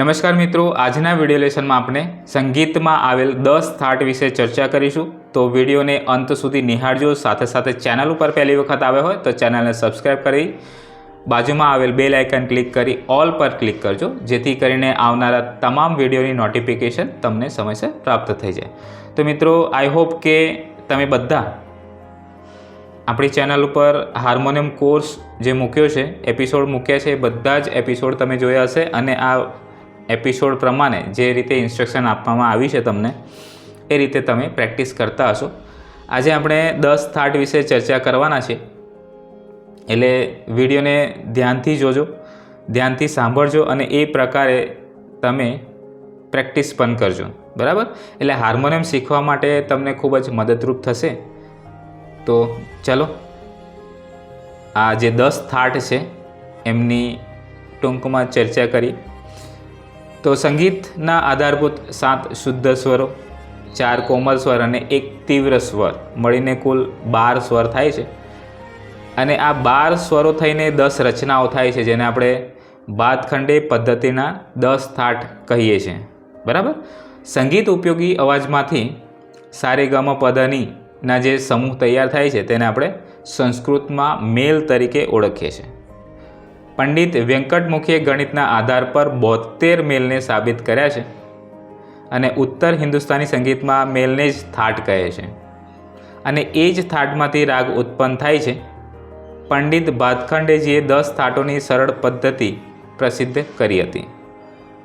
નમસ્કાર મિત્રો, આજના વીડિયો લેસનમાં આપણે સંગીતમાં આવેલ દસ થાટ વિશે ચર્ચા કરીશું. તો વિડીયોને અંત સુધી નિહાળજો. સાથે સાથે ચેનલ ઉપર પહેલી વખત આવ્યો હોય તો ચેનલને સબસ્ક્રાઈબ કરી બાજુમાં આવેલ બેલ આઇકન ક્લિક કરી ઓલ પર ક્લિક કરજો, જેથી કરીને આવનારા તમામ વિડીયોની નોટિફિકેશન તમને સમયસર પ્રાપ્ત થઈ જાય. તો મિત્રો, આઈ હોપ કે તમે બધા આપણી ચેનલ ઉપર હાર્મોનિયમ કોર્સ જે મૂક્યો છે, એપિસોડ મૂક્યા છે, એ બધા જ એપિસોડ તમે જોયા હશે અને આ એપિસોડ પ્રમાણે જે રીતે ઇન્સ્ટ્રક્શન આપવામાં આવી છે તમને, એ રીતે તમે પ્રેક્ટિસ કરતા હશો. આજે આપણે દસ થાટ વિશે ચર્ચા કરવાના છે. એટલે વિડીયોને ધ્યાનથી જોજો, ધ્યાનથી સાંભળજો અને એ પ્રકારે તમે પ્રેક્ટિસ પણ કરજો. બરાબર? એટલે હાર્મોનિયમ શીખવા માટે તમને ખૂબ જ મદદરૂપ થશે. તો ચલો, આ જે દસ થાટ છે, એમની ટૂંકમાં ચર્ચા કરી તો સંગીતના આધારભૂત સાત શુદ્ધ સ્વરો, ચાર કોમલ સ્વર અને એક તીવ્ર સ્વર. મળીને કુલ બાર સ્વર થાય છે. અને આ બાર સ્વરો થઈને દસ રચનાઓ થાય છે, જેને આપણે બાદખંડે પદ્ધતિના દસ થાટ કહીએ છીએ. બરાબર? સંગીત ઉપયોગી અવાજમાંથી સારેગમ પદની ના જે સમૂહ તૈયાર થાય છે, તેને આપણે સંસ્કૃતમાં મેલ તરીકે ઓળખીએ છીએ. પંડિત વેંકટમુખીએ ગણિતના આધાર પર બોતેર મેલને સાબિત કર્યા છે અને ઉત્તર હિન્દુસ્તાની સંગીતમાં મેલને જ થાટ કહે છે. અને એ જ થાટમાંથી રાગ ઉત્પન્ન થાય છે. પંડિત ભાતખંડેજીએ દસ થાટોની સરળ પદ્ધતિ પ્રસિદ્ધ કરી હતી.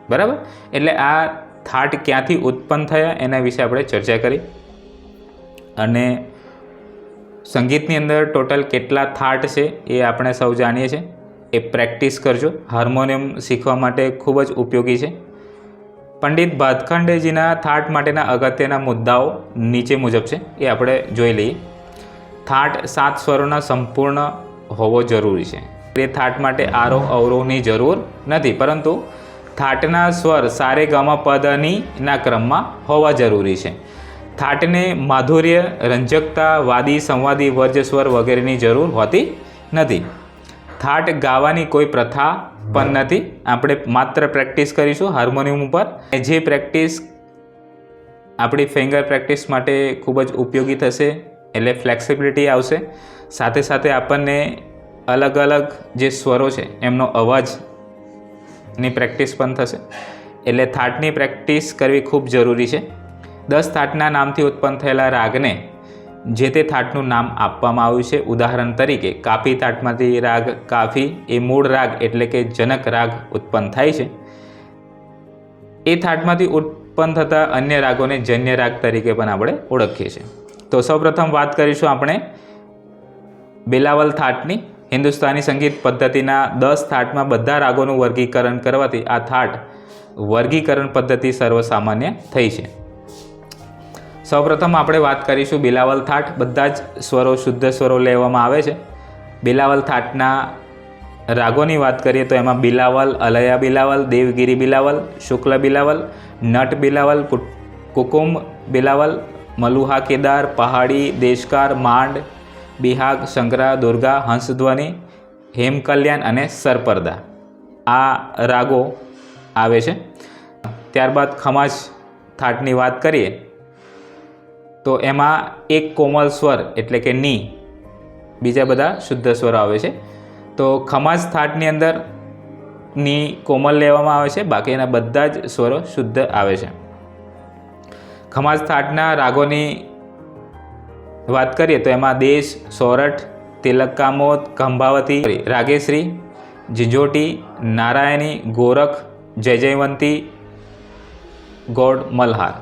બરાબર? એટલે આ થાટ ક્યાંથી ઉત્પન્ન થયા એના વિશે આપણે ચર્ચા કરી. અને સંગીતની અંદર ટોટલ કેટલા થાટ છે એ આપણે સૌ જાણીએ છીએ. એ પ્રેક્ટિસ કરજો. હાર્મોનિયમ શીખવા માટે ખૂબ જ ઉપયોગી છે. પંડિત ભાતખંડેજીના થાટ માટેના અગત્યના મુદ્દાઓ નીચે મુજબ છે. એ આપણે જોઈ લઈએ. થાટ સાત સ્વરોના સંપૂર્ણ હોવો જરૂરી છે. તે થાટ માટે આરોહ અવરોહની જરૂર નથી, પરંતુ થાટના સ્વર સારે ગામા પદની ના ક્રમમાં હોવા જરૂરી છે. થાટને માધુર્ય, રંજકતા, વાદી સંવાદી વર્જ વગેરેની જરૂર હોતી નથી. થાટ ગાવાની કોઈ પ્રથા પણ નથી. આપણે માત્ર પ્રેક્ટિસ કરીશું હાર્મોનિયમ ઉપર. જે પ્રેક્ટિસ આપણી ફિંગર પ્રેક્ટિસ માટે ખૂબ જ ઉપયોગી થશે, એટલે ફ્લેક્સિબિલિટી આવશે. સાથે સાથે આપણને અલગ અલગ જે સ્વરો છે, એમનો અવાજની પ્રેક્ટિસ પણ થશે. એટલે થાટની પ્રેક્ટિસ કરવી ખૂબ જરૂરી છે. દસ થાટના નામથી ઉત્પન્ન થયેલા રાગને જે તે થાટનું નામ આપવામાં આવ્યું છે. ઉદાહરણ તરીકે, કાફી થાટમાંથી રાગ, કાફી એ મૂળ રાગ એટલે કે જનક રાગ ઉત્પન્ન થાય છે. એ થાટમાંથી ઉત્પન્ન થતા અન્ય રાગોને જન્ય રાગ તરીકે પણ આપણે ઓળખીએ છીએ. તો સૌપ્રથમ વાત કરીશું આપણે બેલાવલ થાટની. હિન્દુસ્તાની સંગીત પદ્ધતિના દસ થાટમાં બધા રાગોનું વર્ગીકરણ કરવાથી આ થાટ વર્ગીકરણ પદ્ધતિ સર્વસામાન્ય થઈ છે. સૌપ્રથમ આપણે વાત કરીશું બિલાવલ થાટ. બધા જ સ્વરો, શુદ્ધ સ્વરો લેવામાં આવે છે. બિલાવલ થાટના રાગોની વાત કરીએ તો એમાં બિલાવલ, અલયા બિલાવલ, દેવગીરી બિલાવલ, શુક્લ બિલાવલ, નટ બિલાવલ કુકુમ બિલાવલ, મલુહા કેદાર, પહાડી, દેશકાર, માંડ, બિહાગ શંકરા દુર્ગા, હંસધ્વનિ, હેમકલ્યાણ અને સરપરદા. આ રાગો આવે છે. ત્યારબાદ ખમાજ થાટની વાત કરીએ તો એમાં એક કોમલ સ્વર એટલે કે ની, બીજા બધા શુદ્ધ સ્વરો આવે છે. તો ખમાજ થાટની અંદરની કોમલ લેવામાં આવે છે બાકીના બધા જ સ્વરો શુદ્ધ આવે છે. ખમાજ થાટના રાગોની વાત કરીએ તો એમાં દેશ, સોરઠ, તિલક કામોદ કંભાવતી રાગેશ્રી, ઝીંઝોટી, નારાયણી, ગોરખ, જય જયવંતી ગોડ મલ્હાર.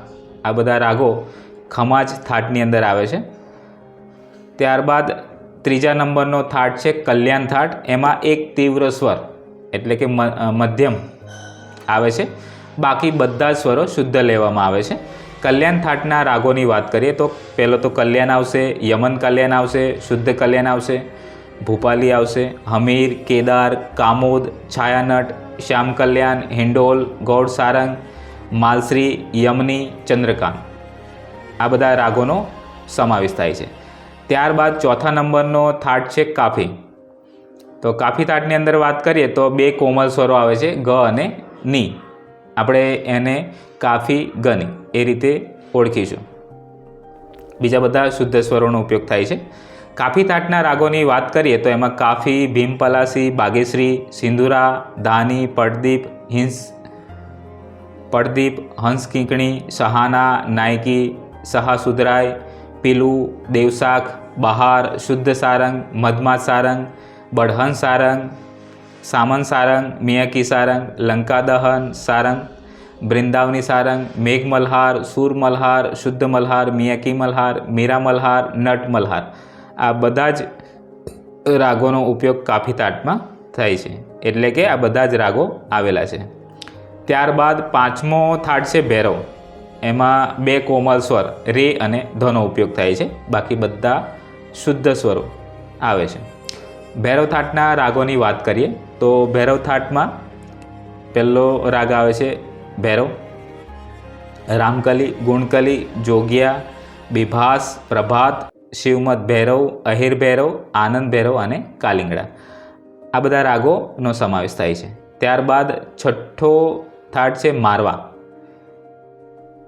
આ બધા રાગો ખમાજ થાટની અંદર આવે છે. ત્યારબાદ ત્રીજા નંબરનો થાટ છે કલ્યાણ થાટ. એમાં એક તીવ્ર સ્વર, એટલે કે મધ્યમ આવે છે. બાકી બધા સ્વરો શુદ્ધ લેવામાં આવે છે. કલ્યાણ થાટના રાગોની વાત કરીએ તો પહેલો તો કલ્યાણ આવશે, યમન કલ્યાણ આવશે, શુદ્ધ કલ્યાણ આવશે, ભૂપાલી આવશે, હમીર, કેદાર, કામોદ, છાયાનટ, શ્યામ કલ્યાણ, હિંડોલ, ગૌડ સારંગ, માલશ્રી, યમની, ચંદ્રકાંત. આ બધા રાગોનો સમાવેશ થાય છે. ત્યારબાદ ચોથા નંબરનો થાટ છે કાફી. તો કાફી થાટની અંદર વાત કરીએ તો બે કોમલ સ્વરો આવે છે, ગ અને ની. આપણે એને કાફી ગની એ રીતે ઓળખીશું. બીજા બધા શુદ્ધ સ્વરોનો ઉપયોગ થાય છે. કાફી તાટના રાગોની વાત કરીએ તો એમાં કાફી, ભીમપલાસી, બાગેશ્રી, સિંધુરા, ધાની, પડદીપ, હિંસ, પડદીપ, હંસ, કિંકણી, સહાના, નાયકી સહાસુધરાય પીલું દેવશાખ બહાર, શુદ્ધ સારંગ મધમાત સારંગ, બઢહન સારંગ, સામન સારંગ, મિયાકી સારંગ, લંકા દહન સારંગ બૃંદાવની સારંગ, મેઘ મલ્હાર, સુર મલ્હાર, શુદ્ધ મલ્હાર, મિયાકી મલ્હાર, મીરા મલ્હાર, નટ મલ્હાર. આ બધા જ રાગોનો ઉપયોગ કાફી તાટમાં થાય છે. એટલે કે આ બધા જ રાગો આવેલા છે. ત્યારબાદ પાંચમો થાટ છે ભૈરવ. એમાં બે કોમલ સ્વર, રે અને ધનો ઉપયોગ થાય છે. બાકી બધા શુદ્ધ સ્વરો આવે છે. ભૈરવ થાટના રાગોની વાત કરીએ, તો ભૈરવ થાટમાં પહેલો રાગ આવે છે ભૈરવ. રામકલી, ગુણકલી, જોગિયા, બિભાસ, પ્રભાત શિવમત ભૈરવ, અહિર ભૈરવ, આનંદ ભૈરવ અને કાલિંગડા. આ બધા રાગોનો સમાવેશ થાય છે. ત્યારબાદ છઠ્ઠો થાટ છે મારવા.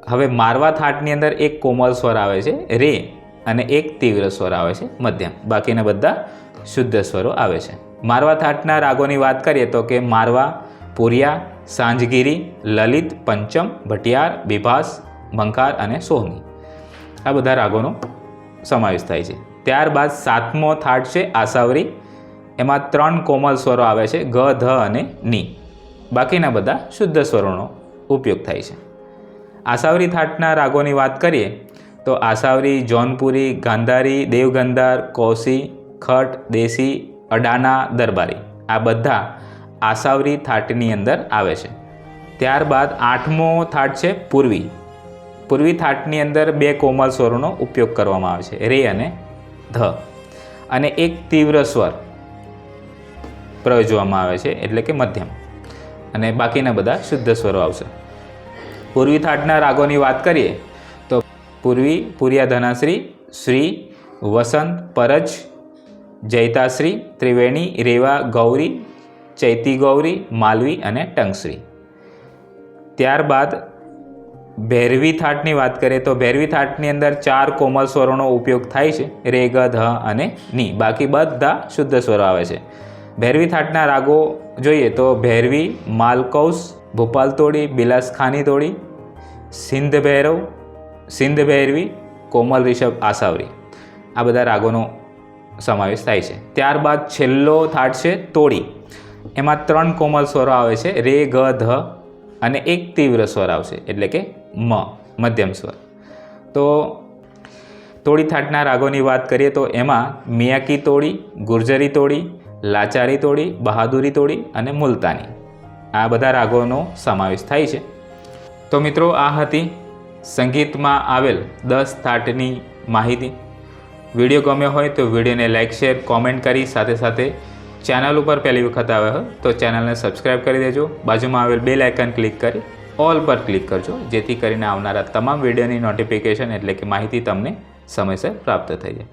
હવે મારવા થાટની અંદર એક કોમલ સ્વર આવે છે, રે, અને એક તીવ્ર સ્વર આવે છે, મધ્યમ. બાકીના બધા શુદ્ધ સ્વરો આવે છે. મારવા થાટના રાગોની વાત કરીએ તો કે મારવા, પુરિયા, સાંજગીરી, લલિત, પંચમ, ભટિયાર, બિભાસ, મંકાર અને સોહની. આ બધા રાગોનો સમાવેશ થાય છે. ત્યારબાદ સાતમો થાટ છે આસાવરી એમાં ત્રણ કોમલ સ્વરો આવે છે, ગ, ધ અને ની. બાકીના બધા શુદ્ધ સ્વરોનો ઉપયોગ થાય છે. આસાવરી થાટના રાગોની વાત કરીએ, તો આસાવરી, જૌનપુરી, ગાંધારી, દેવગંધાર કોસી ખટ, દેશી, અડાના, દરબારી આ બધા આસાવરી થાટની અંદર આવે છે. ત્યારબાદ આઠમો થાટ છે પૂર્વી. પૂર્વી થાટની અંદર બે કોમલ સ્વરોનો ઉપયોગ કરવામાં આવે છે, રે અને ધ. અને એક તીવ્ર સ્વર પ્રયોજવામાં આવે છે, એટલે કે મધ્યમ. અને બાકીના બધા શુદ્ધ સ્વરો આવશે. પૂર્વી થાટના રાગોની વાત કરીએ, તો પૂર્વી પૂર્યા ધનાશ્રી, શ્રી, વસંત, પરજ જૈતાશ્રી ત્રિવેણી, રેવા, ગૌરી, ચૈતી ગૌરી, માલવી અને ટંગશ્રી. ત્યારબાદ ભૈરવી થાટની વાત કરીએ, તો ભૈરવી થાટની અંદર ચાર કોમલ સ્વરોનો ઉપયોગ થાય છે, રે, ગ, ધ અને ની. બાકી બધા શુદ્ધ સ્વરો આવે છે. ભૈરવી થાટના રાગો જોઈએ તો ભૈરવી માલકૌસ ભોપાલ તોડી બિલાસખાની તોડી, સિંધ ભૈરવ, સિંધ ભૈરવી, કોમલ રિષભ આસાવરી. આ બધા રાગોનો સમાવેશ થાય છે. ત્યારબાદ છેલ્લો થાટ છે તોડી. એમાં ત્રણ કોમલ સ્વરો આવે છે. રે, ગ, ધ અને એક તીવ્ર સ્વર આવશે. એટલે કે મ, મધ્યમ સ્વર. તો તોડી થાટના રાગોની વાત કરીએ તો એમાં મિયાકી તોડી, ગુર્જરી તોડી, લાચારી તોડી, બહાદુરી તોડી અને મુલતાની. આ બધા રાગોનો સમાવેશ થાય છે. તો મિત્રો, આ હતી સંગીતમાં આવેલ દસ થાટની માહિતી. વીડિયો ગમ્યો હોય તો વિડીયોને લાઇક શેર, કોમેન્ટ કરી સાથે સાથે ચેનલ ઉપર પહેલી વખત આવ્યા હોય તો ચેનલને સબસ્ક્રાઈબ કરી દેજો. બાજુમાં આવેલ બે લાઇકન ક્લિક કરી ઓલ પર ક્લિક કરજો, જેથી કરીને આવનારા તમામ વિડીયોની નોટિફિકેશન એટલે કે માહિતી તમને સમયસર પ્રાપ્ત થઈ જાય.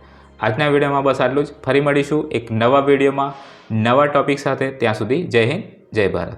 આજના વિડીયોમાં બસ આટલું જ. ફરી મળીશું એક નવા વિડીયોમાં નવા ટોપિક સાથે. ત્યાં સુધી જય હિન્દ, જય ભારત.